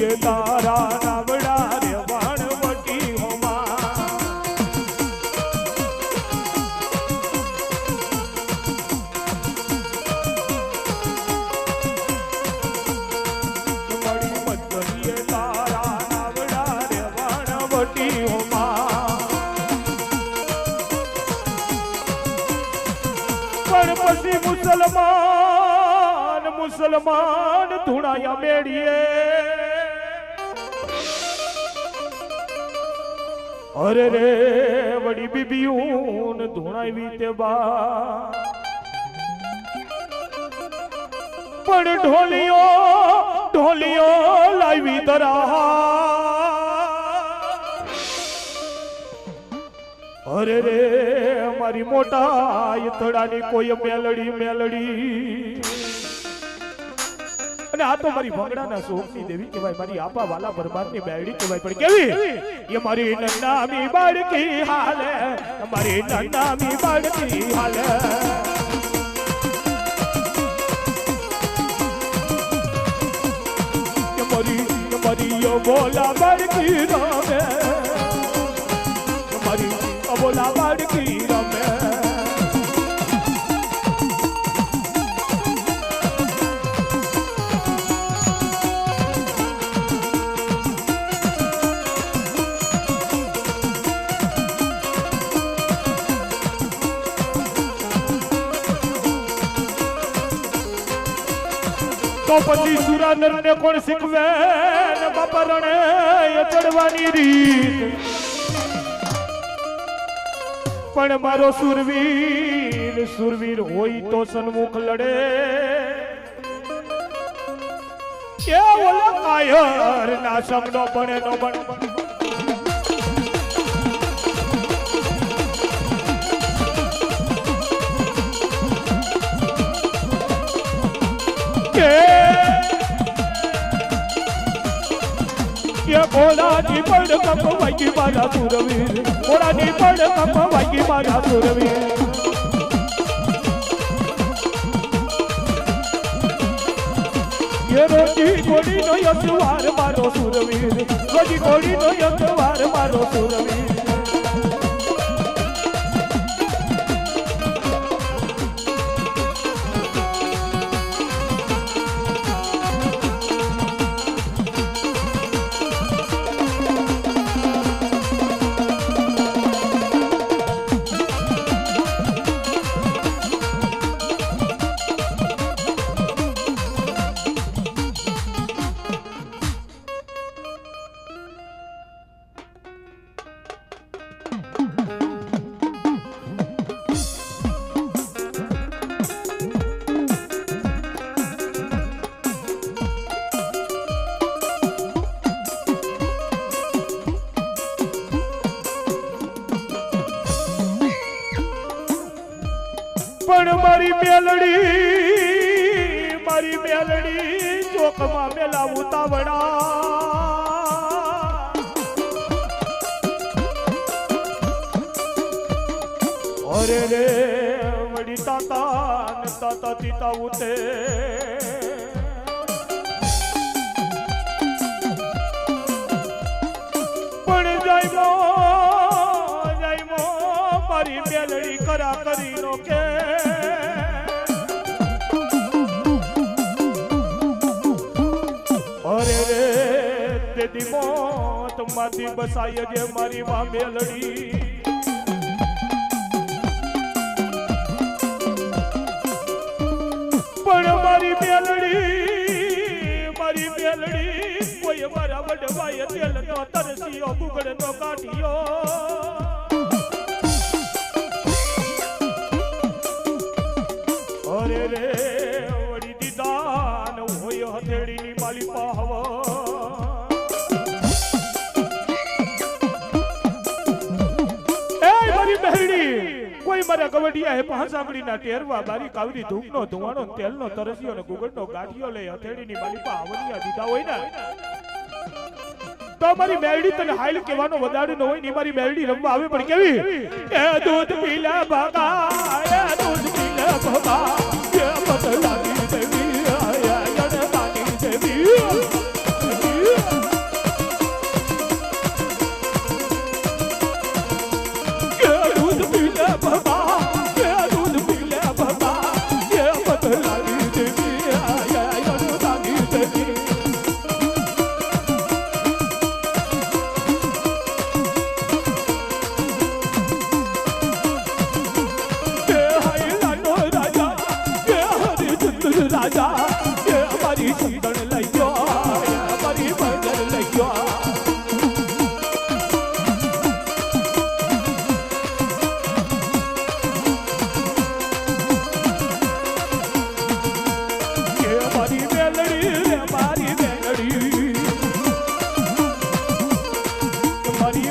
જોઈએ તારા નવડા રે વાણ વટી હોમાં. જોઈએ તારા નવડા રે વાણ વટી હોમાં મુસલમાન મુસલમાન ધૂણાયા મેળીએ. અરે રે વડી બીબીયું ધૂણાવી તે બા પણ ઢોલિયો ઢોલિયો લાવી તરા અરે રે, મારી મોટા યથડાની કોઈ મેલડી મેલડી. અને આ તો મારી ભંગડાના શોખની દેવી કહેવાય મારી આપા વાલા પરમારની બેડી કહેવાય. પણ કેવી? એ મારી નંદામી બાળકી હાલે મારી નંદામી બાળકી હાલે. મારી મારી બોલા બાળકી રમે. તો પછી સુરાનર ને કોણ શીખવે? બાપા રણે ચડવાની રીત. પણ મારો સુરવીર સુરવીર હોય તો સન્મુખ લડે. કે ઓલા કાયર ના શબ્દો પણ નો બને કે ઘોડાની પડ કપ વાગી મારા સુરવીર ઘોડાની પડ કપ વાગી મારા સુરવીર રોજી ઘોડી નો યસવાર મારો સુરવીર રોજી ઘોડી નો યસવાર મારો સુરવીર પણ મારી મેલડી મારી મેલડી ચોકમાં મેલા ઉતાવળા. અરે રે વડી તાતા તાતા તીતા ઉતે. માંથી બસાય જે મારી માં મેલડી પણ મારી મેલડી મારી મેલડી, કોઈ મારા વડવાય તેલ નો તરસીયો ગુગળ નો કાઢ્યો. અરે રે વડી દીદાન હોય હથેળીની માલી કોઈ મારા ગવડિયા હે પહાસાગડી ના ટેરવા બારી કાવરી ધૂપનો ધુવાણો તેલ નો તરસ્યો ને ગુગળ નો ગાંઠિયો લઈ હથેળી ની આવનિયા દીધા હોય ને. તો મારી મેરડી તને હાઈલ કહેવાનો વધારે ન હોય ને મારી મેરડી રમવા આવે પણ કેવી? એ દૂધ પીલા ભાગા, એ દૂધ પીલા ભાગા. રાજા એ અમારી સુંદણ લઈ ગયો અમારી ભજન લઈ ગયો મારી બેનડી મારી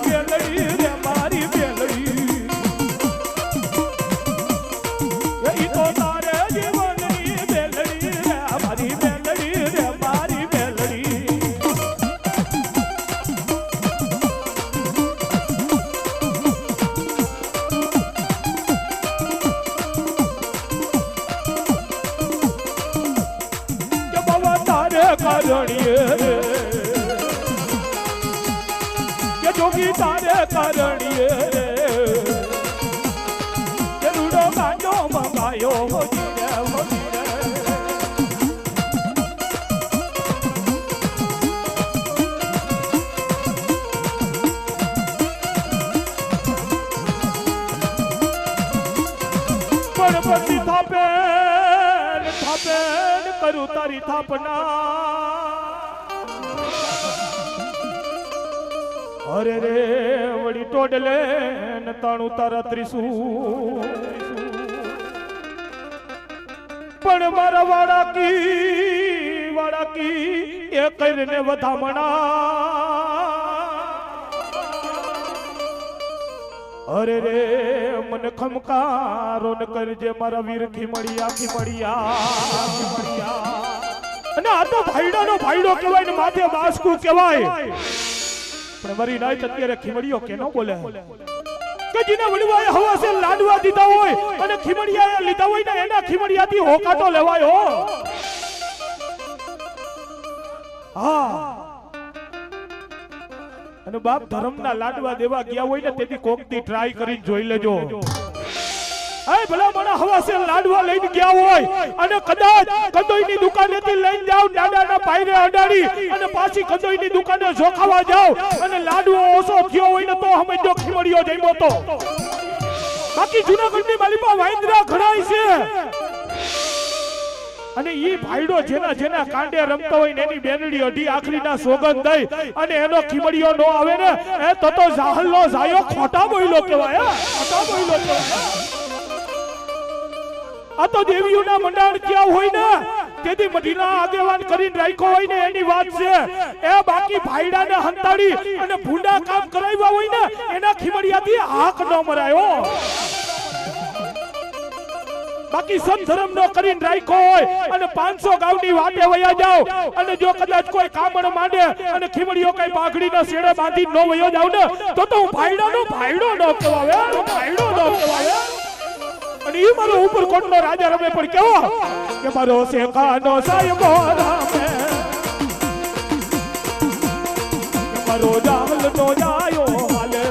કરણીએ કે જોગી તારે કરણીએ કે રૂડો ગાંડો મંગાયો હોજી રે હોજી રે પણ પછી થાપે ને કરું તારી થાપના. અરે રે, વળી ટોડલે ને તાણું તારા ત્રિસુ. પણ મારા વાળા કી વાળા કી એ કરીને વધામણા. અરે રે, મને ખમકારો ને કરજે મારા વીર મળ્યા ખીમડિયા મળ્યા અને આ તો ભાઈડાનો ભાઈડો કહેવાય ને માથે બાસકુ કહેવાય. પણ મારી નાઈત અત્યારે કે કેનો બોલે. કે જીને વડવાએ હવાસે લાડવા દીધા હોય અને ખીમડીયા લીધા હોય ને એના ખીમડિયાથી હોકાતો લેવાયો હો. અને બાપ ધર્મના લાડવા દેવા ગયા હોય ને તેથી કોકથી ટ્રાય કરીને જોઈ લેજો. એ ભલા મને હવાસે લાડવા લઈને ગયા હોય અને કદાચ કદોઈની દુકાનેથી લઈને જાવ દાદાના પાયરે અડાડી અને પાછી કદોઈની દુકાને જોખાવા જાવ અને લાડવો ઓછો થયો હોય ને તો સમજો ખીમડિયો જમ્યો તો. બાકી જૂનાગઢની માલિપા વાઇન્દ્રા ઘણાય છે. અને ઈ ભાઈડો જેના જેના કાંડે રમતો હોય ને એની બેનડી અઢી આખરીના સોગંદ દઈ અને એનો ખીમડિયો નો આવે ને, એ તો તો જાહલનો જાયો ખોટા બોયલો કહેવાય. ખોટા બોયલો કહેવાય. આ તો દેવીઓના મંડાણ ક્યાં હોય ને, તેથી મઢીના આગેવાન કરીને રાખ્યો હોય ને, એની વાત છે. એ બાકી ભાઈડાને હંતાડી અને ભૂંડા કામ કરાવ્યા હોય ને, એના ખીમડિયાથી હાક ન મરાયો. બાકી સત ધર્મ નો કરીને રાખ્યો હોય અને પાંચસો ગામની વાટે વયા જાઓ. અને જો કદાચ કોઈ કામણ માંડે અને ખીમડીઓ કઈ બાગડીના શેડે બાંધી ન વયો જાવ ને, તો તો હું ભાઈડાનો ભાઈડો ન કહેવાય. ભાઈડો ન કહેવાવે અને એ મારો ઉપરકોટ નો રાજા રમે પણ કેવો? કે મારો શેખાનો સાહેબો રામે. મારો જાહલ નો જાયો હાલે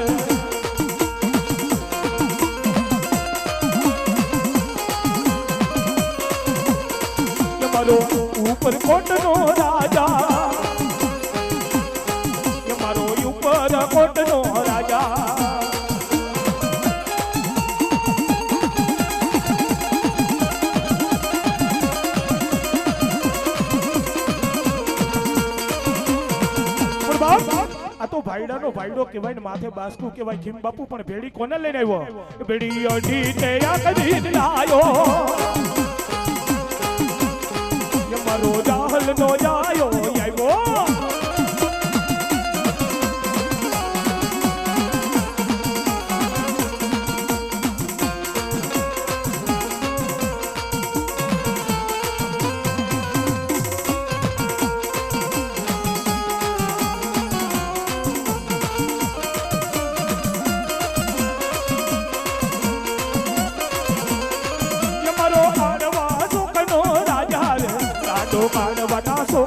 મારો ઉપરકોટ નો રાજા. મારો ઉપરકોટ નો બાપ. આ તો ભાઈડાનો ભાઈડો કહેવાય ને, માથે બાસકું કહેવાય. ખીમ બાપુ પણ ભેડી કોને લઈને આવ્યો? ભેડી અઢી તે આ કદી લાયો. મારો જાહલ નો જાયો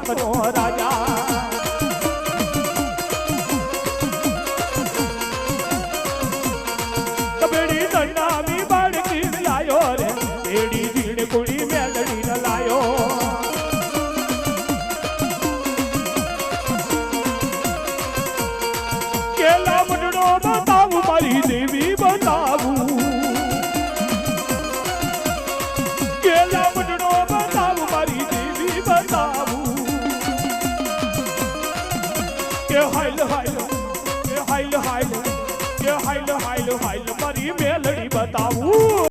સુખનો રાજા. કબેડી દંડામી બાળકી લાયો. રે બેડી જીણ કુડી દેવી